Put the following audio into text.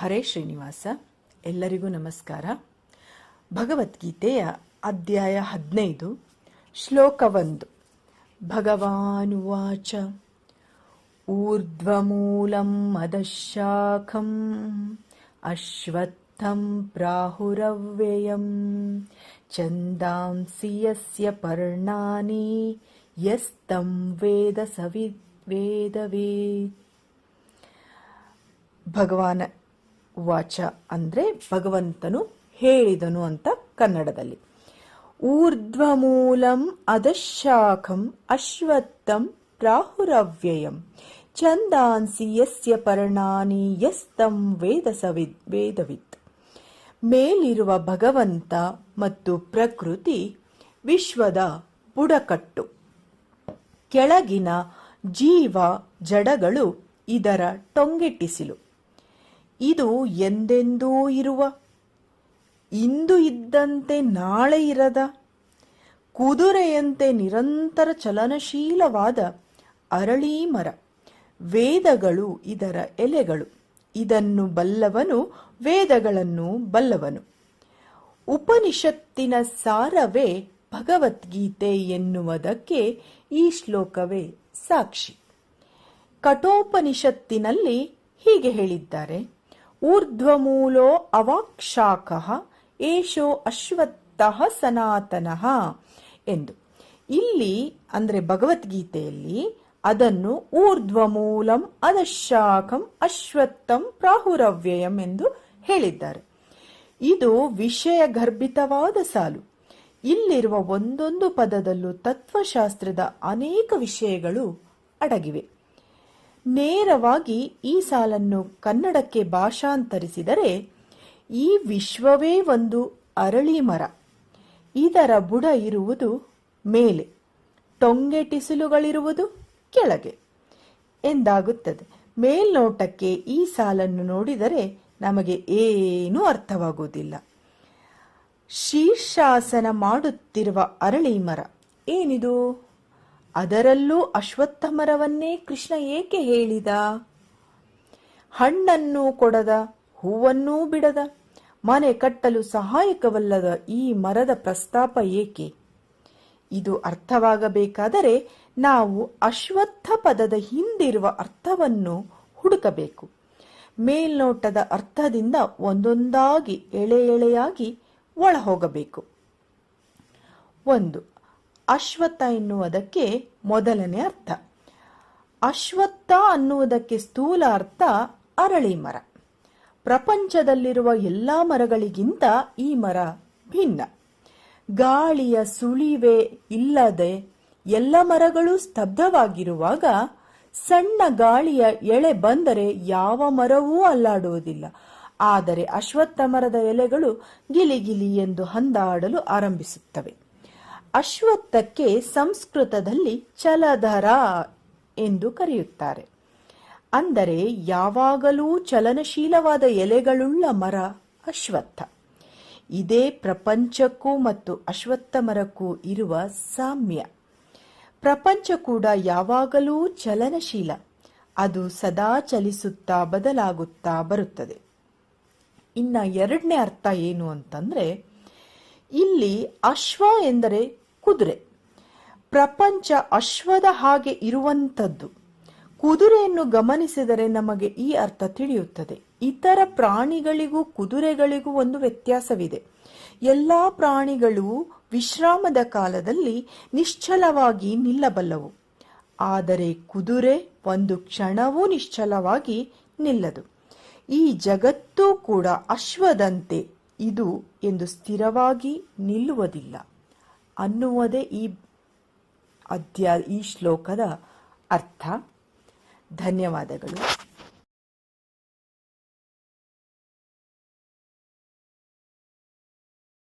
ಹರೇ ಶ್ರೀನಿವಾಸ, ಎಲ್ಲರಿಗೂ ನಮಸ್ಕಾರ. ಭಗವದ್ಗೀತೆಯ ಅಧ್ಯಾಯ ಹದಿನೈದು ಶ್ಲೋಕ ಒಂದು ಭಗವಾನುವಾಚ, ಊರ್ಧ್ವಮೂಲಂ ಮದಶಾಖಂ, ಅಶ್ವತ್ಥಂ ಪ್ರಾಹುರವ್ಯಯಂ ಚಂದಾಂಸಿ ಯಸ್ಯ ಪರ್ಣಾನಿ, ಯಸ್ತಂ ವೇದ ಸವಿ ವೇದವೇ. ಭಗವಾನ ವಾಚ ಅಂದರೆ ಭಗವಂತನು ಹೇಳಿದನು ಅಂತ ಕನ್ನಡದಲ್ಲಿ. ಊರ್ಧ್ವಮೂಲಂ ಅಧಶಾಖಂ ಅಶ್ವತ್ಥಂ ಪ್ರಾಹುರವ್ಯಯಂ. ಚಂದಾನ್ಸಿ ಯಸ್ಯ ಪರ್ಣಾನಿ ಯಸ್ತಂ ವೇದ ಸವಿದ್ ವೇದವಿತ್. ಮೇಲಿರುವ ಭಗವಂತ ಮತ್ತು ಪ್ರಕೃತಿ ವಿಶ್ವದ ಬುಡಕಟ್ಟು. ಕೆಳಗಿನ ಜೀವ ಜಡಗಳು ಇದರ ಟೊಂಗೆಟ್ಟಿಸಿಲು. ಇದು ಎಂದೆಂದೂ ಇರುವ. ಇಂದು ಇದ್ದಂತೆ ನಾಳೆ ಇರದ. ಕುದುರೆಯಂತೆ ನಿರಂತರ ಚಲನಶೀಲವಾದ ಅರಳೀಮರ. ವೇದಗಳು ಇದರ ಎಲೆಗಳು. ಇದನ್ನು ಬಲ್ಲವನು, ವೇದಗಳನ್ನು ಬಲ್ಲವನು. ಉಪನಿಷತ್ತಿನ ಸಾರವೇ ಭಗವದ್ಗೀತೆ ಎನ್ನುವುದಕ್ಕೆ ಈ ಶ್ಲೋಕವೇ ಸಾಕ್ಷಿ. ಕಠೋಪನಿಷತ್ತಿನಲ್ಲಿ ಹೀಗೆ ಹೇಳಿದ್ದಾರೆ. ಊರ್ಧ್ವಮೂಲೋ ಅವಾಕ್ಷಾಕಃ ಏಷೋ ಅಶ್ವತ್ಥಃ ಸನಾತನಃ ಎಂದು. ಇಲ್ಲಿ, ಅಂದರೆ ಭಗವದ್ಗೀತೆಯಲ್ಲಿ, ಅದನ್ನು ಊರ್ಧ್ವಮೂಲಂ ಅದಶಾಖಂ ಅಶ್ವತ್ಥಂ ಪ್ರಾಹುರವ್ಯಯಂ ಎಂದು ಹೇಳಿದ್ದಾರೆ. ಇದು ವಿಷಯ ಗರ್ಭಿತವಾದ ಸಾಲು. ಇಲ್ಲಿರುವ ಒಂದೊಂದು ಪದದಲ್ಲೂ ತತ್ವಶಾಸ್ತ್ರದ ಅನೇಕ ವಿಷಯಗಳು ಅಡಗಿವೆ. ನೇರವಾಗಿ ಈ ಸಾಲನ್ನು ಕನ್ನಡಕ್ಕೆ ಭಾಷಾಂತರಿಸಿದರೆ ಈ ವಿಶ್ವವೇ ಒಂದು ಅರಳಿ ಮರ. ಇದರ ಬುಡ ಇರುವುದು ಮೇಲೆ ಟೊಂಗೆಟಿಸಿಲುಗಳಿರುವುದು ಕೆಳಗೆ ಎಂದಾಗುತ್ತದೆ. ಮೇಲ್ನೋಟಕ್ಕೆ ಈ ಸಾಲನ್ನು ನೋಡಿದರೆ ನಮಗೆ ಏನೂ ಅರ್ಥವಾಗುವುದಿಲ್ಲ. ಶೀರ್ಷಾಸನ ಮಾಡುತ್ತಿರುವ ಅರಳಿ ಮರ ಏನಿದು? ಅದರಲ್ಲೂ ಅಶ್ವತ್ಥ ಮರವನ್ನೇ ಕೃಷ್ಣ ಏಕೆ ಹೇಳಿದ? ಹಣ್ಣನ್ನು ಕೊಡದ, ಹೂವನ್ನೂ ಬಿಡದ, ಮನೆ ಕಟ್ಟಲು ಸಹಾಯಕವಲ್ಲದ ಈ ಮರದ ಪ್ರಸ್ತಾಪ ಏಕೆ? ಇದು ಅರ್ಥವಾಗಬೇಕಾದರೆ ನಾವು ಅಶ್ವತ್ಥ ಪದದ ಹಿಂದಿರುವ ಅರ್ಥವನ್ನು ಹುಡುಕಬೇಕು. ಮೇಲ್ನೋಟದ ಅರ್ಥದಿಂದ ಒಂದೊಂದಾಗಿ ಎಳೆ ಎಳೆಯಾಗಿ ಒಳಹೋಗಬೇಕು. ಒಂದು ಅಶ್ವತ್ಥ ಎನ್ನುವುದಕ್ಕೆ ಮೊದಲನೇ ಅರ್ಥ. ಅಶ್ವತ್ಥ ಅನ್ನುವುದಕ್ಕೆ ಸ್ಥೂಲ ಅರ್ಥ ಅರಳಿ ಮರ. ಪ್ರಪಂಚದಲ್ಲಿರುವ ಎಲ್ಲ ಮರಗಳಿಗಿಂತ ಈ ಮರ ಭಿನ್ನ. ಗಾಳಿಯ ಸುಳಿವೆ ಇಲ್ಲದೆ ಎಲ್ಲ ಮರಗಳು ಸ್ತಬ್ಧವಾಗಿರುವಾಗ ಸಣ್ಣ ಗಾಳಿಯ ಎಳೆ ಬಂದರೆ ಯಾವ ಮರವೂ ಅಲ್ಲಾಡುವುದಿಲ್ಲ. ಆದರೆ ಅಶ್ವತ್ಥ ಮರದ ಎಲೆಗಳು ಗಿಲಿಗಿಲಿ ಎಂದು ಹಂದಾಡಲು ಆರಂಭಿಸುತ್ತವೆ. ಅಶ್ವತ್ಥಕ್ಕೆ ಸಂಸ್ಕೃತದಲ್ಲಿ ಚಲಧರ ಎಂದು ಕರೆಯುತ್ತಾರೆ. ಅಂದರೆ, ಯಾವಾಗಲೂ ಚಲನಶೀಲವಾದ ಎಲೆಗಳುಳ್ಳ ಮರ ಅಶ್ವತ್ಥ. ಇದೇ ಪ್ರಪಂಚಕ್ಕೂ ಮತ್ತು ಅಶ್ವತ್ಥ ಮರಕ್ಕೂ ಇರುವ ಸಾಮ್ಯ. ಪ್ರಪಂಚ ಕೂಡ ಯಾವಾಗಲೂ ಚಲನಶೀಲ. ಅದು ಸದಾ ಚಲಿಸುತ್ತಾ ಬದಲಾಗುತ್ತಾ ಬರುತ್ತದೆ. ಇನ್ನ ಎರಡನೇ ಅರ್ಥ ಏನು ಅಂತಂದ್ರೆ, ಇಲ್ಲಿ ಅಶ್ವ ಎಂದರೆ ಕುದುರೆ. ಪ್ರಪಂಚ ಅಶ್ವದ ಹಾಗೆ ಇರುವಂಥದ್ದು. ಕುದುರೆಯನ್ನು ಗಮನಿಸಿದರೆ ನಮಗೆ ಈ ಅರ್ಥ ತಿಳಿಯುತ್ತದೆ. ಇತರ ಪ್ರಾಣಿಗಳಿಗೂ ಕುದುರೆಗಳಿಗೂ ಒಂದು ವ್ಯತ್ಯಾಸವಿದೆ. ಎಲ್ಲ ಪ್ರಾಣಿಗಳು ವಿಶ್ರಾಮದ ಕಾಲದಲ್ಲಿ ನಿಶ್ಚಲವಾಗಿ ನಿಲ್ಲಬಲ್ಲವು. ಆದರೆ ಕುದುರೆ ಒಂದು ಕ್ಷಣವೂ ನಿಶ್ಚಲವಾಗಿ ನಿಲ್ಲದು. ಈ ಜಗತ್ತೂ ಕೂಡ ಅಶ್ವದಂತೆ ಇದು ಎಂದು ಸ್ಥಿರವಾಗಿ ನಿಲ್ಲುವುದಿಲ್ಲ. ಅನ್ನುವುದೇ ಈ ಅಧ್ಯ ಈ ಶ್ಲೋಕದ ಅರ್ಥ. ಧನ್ಯವಾದಗಳು.